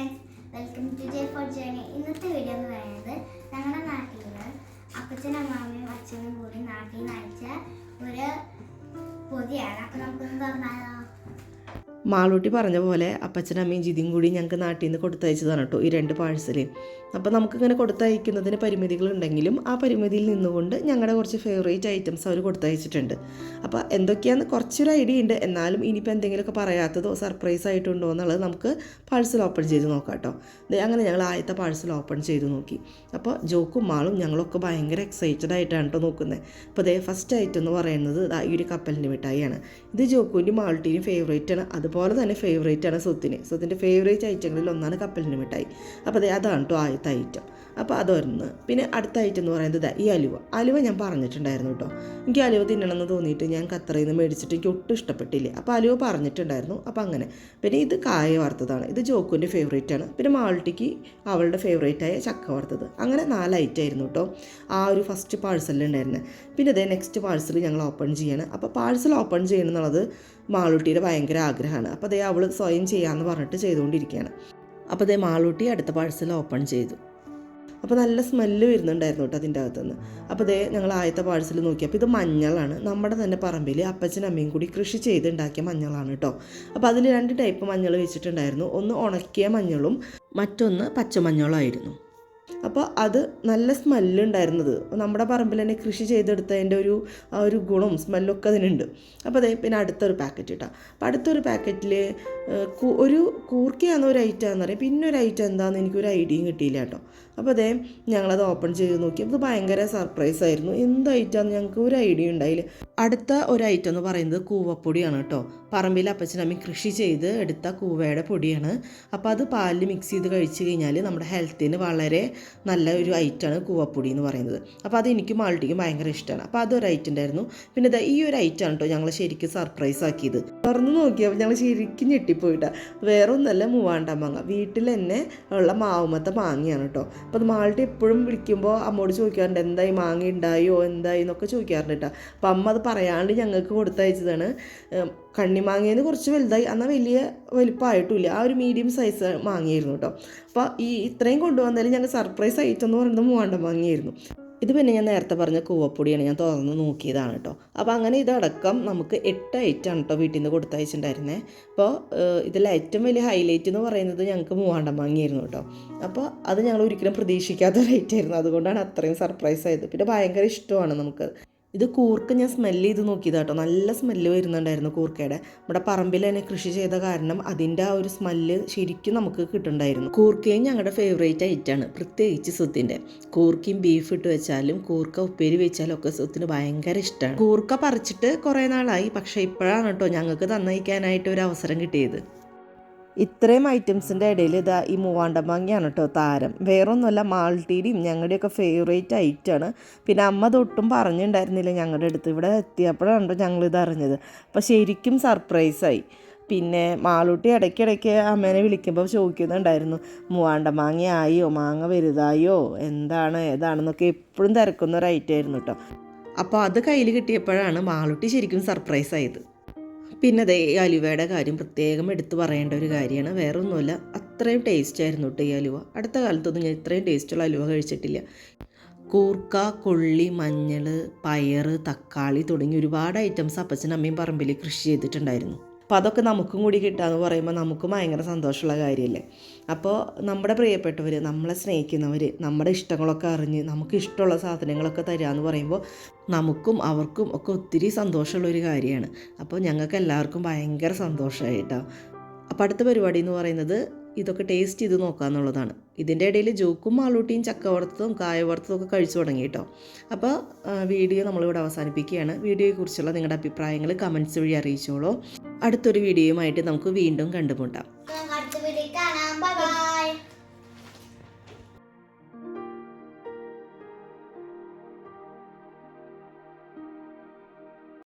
Friends welcome to J for journey ഇന്നത്തെ video എന്ന് പറയുന്നത് ഞങ്ങളുടെ നാട്ടിൽ അപ്പച്ചനും അമ്മാമ്മയും അച്ഛനും കൂടി നാട്ടിൽ നിന്ന് അയച്ച ഒരു പൊതിയാണ്. അപ്പം നമുക്കൊന്ന് തുറന്നാലോ മാളൂട്ടി പറഞ്ഞ പോലെ അപ്പച്ചനും അമ്മയും ജിതിയും കൂടി ഞങ്ങൾക്ക് നാട്ടിൽ നിന്ന് കൊടുത്തയച്ചതാണ് കേട്ടോ ഈ രണ്ട് പാഴ്സൽ അപ്പോൾ നമുക്കിങ്ങനെ കൊടുത്തയക്കുന്നതിന് പരിമിതികളുണ്ടെങ്കിലും ആ പരിമിതിയിൽ നിന്നുകൊണ്ട് ഞങ്ങളുടെ കുറച്ച് ഫേവറേറ്റ് ഐറ്റംസ് അവർ കൊടുത്തയച്ചിട്ടുണ്ട്. അപ്പോൾ എന്തൊക്കെയാണെന്ന് കുറച്ചൊരു ഐഡിയ ഉണ്ട്. എന്നാലും ഇനിയിപ്പോൾ എന്തെങ്കിലുമൊക്കെ പറയാത്തതോ സർപ്രൈസ് ആയിട്ടുണ്ടോ എന്നുള്ളത് നമുക്ക് പാഴ്സൽ ഓപ്പൺ ചെയ്ത് നോക്കാം കേട്ടോ. അങ്ങനെ ഞങ്ങൾ ആദ്യത്തെ പാഴ്സൽ ഓപ്പൺ ചെയ്ത് നോക്കി. അപ്പോൾ ജോക്കും മാളും ഞങ്ങളൊക്കെ ഭയങ്കര എക്സൈറ്റഡ് ആയിട്ടാണ് കേട്ടോ നോക്കുന്നത് അപ്പോൾ അതേ ഫസ്റ്റ് ഐറ്റം എന്ന് പറയുന്നത് ഈ ഒരു കപ്പലിന്റെ മിഠായിയാണ്. ഇത് ജോക്കുവിന്റെ മാൾട്ടീനും ഫേവറേറ്റ് ആണ്. അതുപോലെ തന്നെ ഫേവറേറ്റ് ആണ് സ്വത്തിന്. സ്വത്തിന്റെ ഫേവറേറ്റ് ഐറ്റങ്ങളിൽ ഒന്നാണ് കപ്പലിന്റെ മിഠായി. അപ്പോൾ അതെ അതാണ് കേട്ടോ ആദ്യത്തെ ഐറ്റം അപ്പോൾ അതൊന്ന് പിന്നെ അടുത്ത ഐറ്റം എന്ന് പറയുന്നത് ഈ അലുവ. അലുവ ഞാൻ പറഞ്ഞിട്ടുണ്ടായിരുന്നു കേട്ടോ എനിക്ക് അലുവ തിന്നണമെന്ന് തോന്നിയിട്ട് ഞാൻ ഖത്തറിൽ നിന്ന് മേടിച്ചിട്ട് എനിക്ക് ഒട്ടും ഇഷ്ടപ്പെട്ടില്ല. അപ്പോൾ അലുവ പറഞ്ഞിട്ടുണ്ടായിരുന്നു. അപ്പോൾ അങ്ങനെ. പിന്നെ ഇത് കായ വറുത്തതാണ്. ഇത് ജോക്കുവിന്റെ ഫേവറേറ്റ് ആണ്. പിന്നെ മാൾട്ടിക്ക് അവളുടെ ഫേവറേറ്റ് ആയ ചക്ക വറുത്തത്. അങ്ങനെ നാല് ഐറ്റം ആയിരുന്നു കേട്ടോ ആ ഒരു ഫസ്റ്റ് പാഴ്സലിൽ ഉണ്ടായിരുന്നത് പിന്നെ അതേ നെക്സ്റ്റ് പാഴ്സൽ ഞങ്ങൾ ഓപ്പൺ ചെയ്യാണ്. അപ്പോൾ പാഴ്സൽ ഓപ്പൺ ചെയ്യണം എന്നുള്ളത് മാളൂട്ടിയുടെ ഭയങ്കര ആഗ്രഹമാണ്. അപ്പോൾ അതേ അവൾ സ്വയം ചെയ്യാമെന്ന് പറഞ്ഞിട്ട് ചെയ്തുകൊണ്ടിരിക്കുകയാണ് അപ്പോൾ അതേ മാളൂട്ടി അടുത്ത പാഴ്സൽ ഓപ്പൺ ചെയ്തു. അപ്പോൾ നല്ല സ്മെല്ല് വരുന്നുണ്ടായിരുന്നു കേട്ടോ അതിന്റെ അകത്തുനിന്ന്. അപ്പോൾ അതേ ഞങ്ങൾ ആദ്യത്തെ പാഴ്സൽ നോക്കി. അപ്പോൾ ഇത് മഞ്ഞളാണ്. നമ്മുടെ തന്നെ പറമ്പിൽ അപ്പച്ചനും അമ്മയും കൂടി കൃഷി ചെയ്ത് ഉണ്ടാക്കിയ മഞ്ഞളാണ് കേട്ടോ. അപ്പോൾ അതിൽ രണ്ട് ടൈപ്പ് മഞ്ഞൾ വെച്ചിട്ടുണ്ടായിരുന്നു. ഒന്ന് ഉണക്കിയ മഞ്ഞളും മറ്റൊന്ന് പച്ചമഞ്ഞളായിരുന്നു അപ്പോൾ അത് നല്ല സ്മെല്ല് ഉണ്ടായിരുന്നത്. നമ്മുടെ പറമ്പിൽ തന്നെ കൃഷി ചെയ്തെടുത്തതിന്റെ ഒരു ആ ഒരു ഗുണവും സ്മെല്ലൊക്കെ അതിനുണ്ട്. അപ്പോൾ അതേ പിന്നെ അടുത്തൊരു പാക്കറ്റ് ഇട്ടാ അപ്പോൾ അടുത്തൊരു പാക്കറ്റിൽ ഒരു കൂർക്കയാണെന്ന് ഒരു ഐറ്റം ആണെന്ന് പറയാം. പിന്നെ ഒരു ഐറ്റം എന്താണെന്ന് എനിക്കൊരു ഐഡിയയും കിട്ടിയില്ല കേട്ടോ. അപ്പോൾ അതേ ഞങ്ങളത് ഓപ്പൺ ചെയ്ത് നോക്കി. അത് ഭയങ്കര സർപ്രൈസ് ആയിരുന്നു. എന്ത് ഐറ്റമാണെന്ന് ഞങ്ങൾക്ക് ഒരു ഐഡിയ ഉണ്ടായില്ല. അടുത്ത ഒരു ഐറ്റം എന്ന് പറയുന്നത് കൂവപ്പൊടിയാണ് കേട്ടോ. പറമ്പിൽ അപ്പച്ചനമ്മ കൃഷി ചെയ്ത് എടുത്ത കൂവയുടെ പൊടിയാണ്. അപ്പോൾ അത് പാലിൽ മിക്സ് ചെയ്ത് കഴിച്ച് കഴിഞ്ഞാൽ നമ്മുടെ ഹെൽത്തിന് വളരെ നല്ല ഒരു ഐറ്റമാണ് കൂവപ്പൊടി എന്ന് പറയുന്നത്. അപ്പോൾ അത് എനിക്കും മാൾട്ടിക്കും ഭയങ്കര ഇഷ്ടമാണ്. അപ്പോൾ അതൊരു ഐറ്റം ഉണ്ടായിരുന്നു. പിന്നെ ഈ ഒരു ഐറ്റം ആണ് കേട്ടോ ഞങ്ങൾ ശരിക്കും സർപ്രൈസ് ആക്കിയത്. തുറന്ന് നോക്കിയപ്പോൾ ഞങ്ങൾ ശരിക്കും ഞെട്ടിപ്പോയിട്ടാണ് വേറെ ഒന്നല്ല മൂവാണ്ട മാങ്ങ വീട്ടിൽ തന്നെ ഉള്ള മാവുമത്തെ മാങ്ങയാണ് കേട്ടോ. അപ്പോൾ അത് എപ്പോഴും വിളിക്കുമ്പോൾ അമ്മോട് ചോദിക്കാറുണ്ട് എന്തായി മാങ്ങ ഉണ്ടായോ എന്തായി എന്നൊക്കെ ചോദിക്കാറുണ്ട് കേട്ടോ അപ്പം അമ്മ അത് പറയാണ്ട് ഞങ്ങൾക്ക് കൊടുത്തയച്ചതാണ്. കണ്ണിമാങ്ങേന്ന് കുറച്ച് വലുതായി എന്നാൽ വലിയ വലിപ്പമായിട്ടില്ല ആ ഒരു മീഡിയം സൈസ് മാങ്ങയായിരുന്നു കേട്ടോ അപ്പോൾ ഈ ഇത്രയും കൊണ്ടുവന്നാലും ഞങ്ങൾ സർപ്രൈസ് ആയിട്ടെന്ന് പറയുന്നത് മൂവാണ്ട മാങ്ങയായിരുന്നു. ഇത് പിന്നെ ഞാൻ നേരത്തെ പറഞ്ഞ കൂവപ്പൊടിയാണ് ഞാൻ തുറന്ന് നോക്കിയതാണ് കേട്ടോ. അപ്പോൾ അങ്ങനെ ഇതടക്കം നമുക്ക് എട്ട് ഐറ്റം കേട്ടോ വീട്ടിൽ നിന്ന് കൊടുത്തയച്ചിട്ടുണ്ടായിരുന്നത് അപ്പോൾ ഇതിൽ ഏറ്റവും വലിയ ഹൈലൈറ്റ് എന്ന് പറയുന്നത് ഞങ്ങൾക്ക് മൂവാണ്ടം മാങ്ങിയായിരുന്നു കേട്ടോ. അപ്പോൾ അത് ഞങ്ങൾ ഒരിക്കലും പ്രതീക്ഷിക്കാത്ത ഐറ്റം ആയിരുന്നു. അതുകൊണ്ടാണ് അത്രയും സർപ്രൈസ് ആയത്. പിന്നെ ഭയങ്കര ഇഷ്ടമാണ് നമുക്ക്. ഇത് കൂർക്ക ഞാൻ സ്മെല്ല് ചെയ്ത് നോക്കിയതാ കേട്ടോ നല്ല സ്മെല്ല് വരുന്നുണ്ടായിരുന്നു കൂർക്കയുടെ. നമ്മുടെ പറമ്പിൽ തന്നെ കൃഷി ചെയ്ത കാരണം അതിന്റെ ആ ഒരു സ്മെല്ല് ശരിക്കും നമുക്ക് കിട്ടുന്നുണ്ടായിരുന്നു. കൂർക്കയും ഞങ്ങളുടെ ഫേവറേറ്റ് ഐറ്റാണ് പ്രത്യേകിച്ച് സുത്തിന്റെ കൂർക്കയും ബീഫ് ഇട്ട് വെച്ചാലും കൂർക്ക ഉപ്പേരി വെച്ചാലും ഒക്കെ സുത്തിന് ഭയങ്കര ഇഷ്ടമാണ് കൂർക്ക പറിച്ചിട്ട് കുറേ നാളായി. പക്ഷേ ഇപ്പോഴാണ് കേട്ടോ ഞങ്ങൾക്ക് തന്നയിക്കാനായിട്ട് ഒരു അവസരം കിട്ടിയത്. ഇത്രയും ഐറ്റംസിന്റെ ഇടയിൽ ഇതാ ഈ മൂവാണ്ടമാങ്ങയാണ് കേട്ടോ താരം. വേറൊന്നുമല്ല മാൾട്ടീരിയും ഞങ്ങളുടെയൊക്കെ ഫേവറേറ്റ് ഐറ്റമാണ് പിന്നെ അമ്മ തൊട്ടും പറഞ്ഞിട്ടുണ്ടായിരുന്നില്ല ഞങ്ങളുടെ അടുത്ത്. ഇവിടെ എത്തിയപ്പോഴാണ് ഞങ്ങളിത് അറിഞ്ഞത്. അപ്പോൾ ശരിക്കും സർപ്രൈസായി പിന്നെ മാളൂട്ടി ഇടയ്ക്കിടയ്ക്ക് അമ്മേനെ വിളിക്കുമ്പോൾ ചോദിക്കുന്നുണ്ടായിരുന്നു മൂവാണ്ട മാങ്ങ ആയോ? മാങ്ങ വലുതായോ? എന്താണ്? ഏതാണെന്നൊക്കെ എപ്പോഴും തിരക്കുന്ന ഒരു ഐറ്റം ആയിരുന്നു കേട്ടോ. അപ്പോൾ അത് കയ്യിൽ കിട്ടിയപ്പോഴാണ് മാളൂട്ടി ശരിക്കും സർപ്രൈസ് ആയത്. പിന്നെ അതേ ഈ അലുവയുടെ കാര്യം പ്രത്യേകം എടുത്തു പറയേണ്ട ഒരു കാര്യമാണ്. വേറെ ഒന്നുമല്ല അത്രയും ടേസ്റ്റ് ആയിരുന്നു കേട്ടോ ഈ അലുവ. അടുത്ത കാലത്തൊന്നും ഞാൻ ഇത്രയും ടേസ്റ്റുള്ള അലുവ കഴിച്ചിട്ടില്ല. കൂർക്ക കൊള്ളി മഞ്ഞൾ പയർ തക്കാളി തുടങ്ങി ഒരുപാട് ഐറ്റംസ് അപ്പച്ചനും അമ്മയും പറമ്പിൽ കൃഷി ചെയ്തിട്ടുണ്ടായിരുന്നു. അപ്പോൾ അതൊക്കെ നമുക്കും കൂടി കിട്ടാന്ന് പറയുമ്പോൾ നമുക്കും ഭയങ്കര സന്തോഷമുള്ള കാര്യമല്ലേ അപ്പോൾ നമ്മുടെ പ്രിയപ്പെട്ടവർ നമ്മളെ സ്നേഹിക്കുന്നവർ നമ്മുടെ ഇഷ്ടങ്ങളൊക്കെ അറിഞ്ഞ് നമുക്ക് ഇഷ്ടമുള്ള സാധനങ്ങളൊക്കെ തരിക എന്ന് പറയുമ്പോൾ നമുക്കും അവർക്കും ഒക്കെ ഒത്തിരി സന്തോഷമുള്ള ഒരു കാര്യമാണ്. അപ്പോൾ ഞങ്ങൾക്ക് എല്ലാവർക്കും ഭയങ്കര സന്തോഷമായിട്ടോ അപ്പോൾ അടുത്ത പരിപാടി എന്ന് പറയുന്നത് ഇതൊക്കെ ടേസ്റ്റ് ചെയ്ത് നോക്കുക എന്നുള്ളതാണ് ഇതിന്റെ ഇടയിൽ ജോക്കും മാളൂട്ടിയും ചക്ക വറുത്തതും കായ വറുത്തതും ഒക്കെ കഴിച്ചു തുടങ്ങി കേട്ടോ അപ്പോൾ വീഡിയോ നമ്മളിവിടെ അവസാനിപ്പിക്കുകയാണ്. വീഡിയോയെക്കുറിച്ചുള്ള നിങ്ങളുടെ അഭിപ്രായങ്ങൾ കമൻസ് വഴി അറിയിച്ചോളൂ. അടുത്തൊരു വീഡിയോയുമായിട്ട് നമുക്ക് വീണ്ടും കണ്ടുമുട്ടാം.